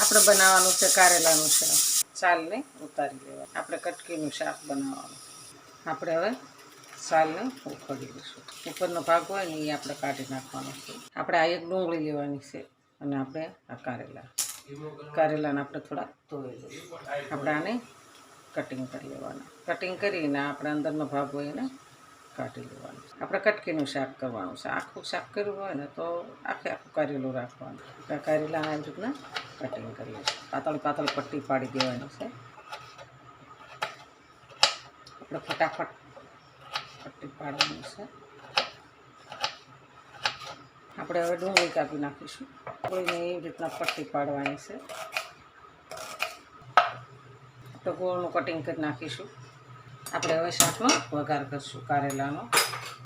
આપણે બનાવવાનું છે, કારેલાનું શાક સાલને ઉતારી લેવા આપણે કટકીનું શાક બનાવવાનું. આપણે હવે સાલને ઉખડી લઈશું. ઉપરનો ભાગ હોય ને એ આપણે કાઢી નાખવાનો છે. આપણે આ એક ડુંગળી લેવાની છે અને આપણે આ કારેલા. કારેલાને આપણે થોડા ધોઈ લઈએ આપણે આને કટિંગ કરી લેવાના. કટિંગ કરીને આપણે અંદરનો ભાગ હોય એને કાઢી લેવાનું આપણે કટકીનું શાક કરવાનું છે. આખું શાક કરવું હોય ને તો આખે આખું કારેલું રાખવાનું આ કારેલા આવી રીતના કટિંગ કરીએ પાતળી પાતળી પટ્ટી પાડી દેવાની છે. આપણે ફટાફટ પટ્ટી પાડવાની છે. આપણે હવે ડુંગળી કાપી નાખીશું. ડુંગળીને એવી રીતના પટ્ટી પાડવાની છે. આપણે ગોળનું કટિંગ કરી નાખીશું. આપણે હવે શાકનો વઘાર કરીશું, કારેલાનો.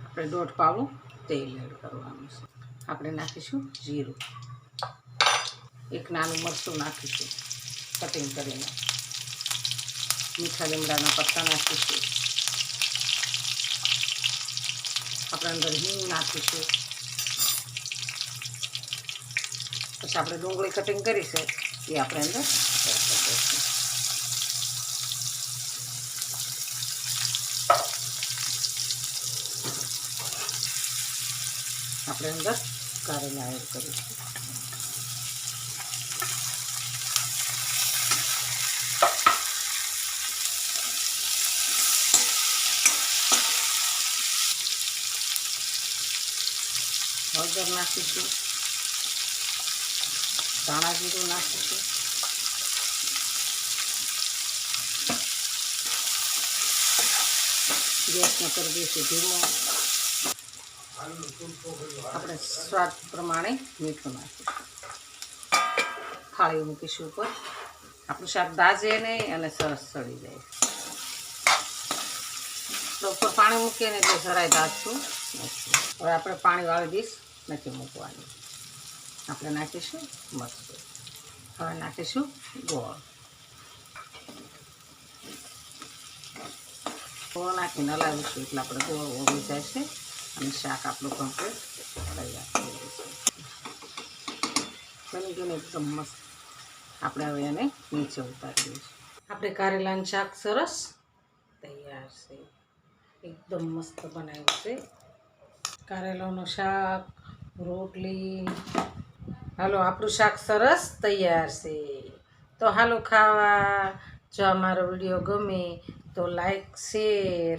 આપણે દોઢ પાવડું તેલ એડ કરવાનું છે. આપણે નાખીશું જીરું. એક નાનું મરચું નાખીશું કટિંગ કરીને. મીઠા લીમડાના પત્તા નાખીશું. આપણે અંદર હિંગ નાખીશું. પછી આપણે ડુંગળી કટિંગ કરી એ આપણે અંદર એડ કરી દઈશું આપણે અંદર કારેલા એડ કરીશું. હળદર નાખીશું. ધાણા જીરું નાખીશું. ગેસને કરી દઈશું ધીમો. આપણે સ્વાદ પ્રમાણે મીઠું નાખીશું. થાળી મૂકીશું ઉપર. આપણું શાક દાજે નહીં અને સરસ સડી જાય. તો ઉપર પાણી મૂકીએ ને એટલે જરાય દાજશું હવે આપણે પાણી વાળી ડીશ નથી મૂકવાની. આપણે નાખીશું મસ્ત હવે નાખીશું ગોળ. ગોળ નાખીને હલાવીશું એટલે આપણે ગોળ ઓગળી જાય છે. અને શાક આપણું કમ્પ્લીટ તૈયાર થઈ ગયું એકદમ મસ્ત. આપણે હવે એને નીચે ઉતારી દઈશું આપણે કારેલાનું શાક સરસ તૈયાર છે. એકદમ મસ્ત બનાવ્યું છે. કારેલાનું શાક, રોટલી. હાલો, આપણું શાક સરસ તૈયાર છે. તો હાલો ખાવા. જો અમારો વીડિયો ગમે તો લાઈક, શેર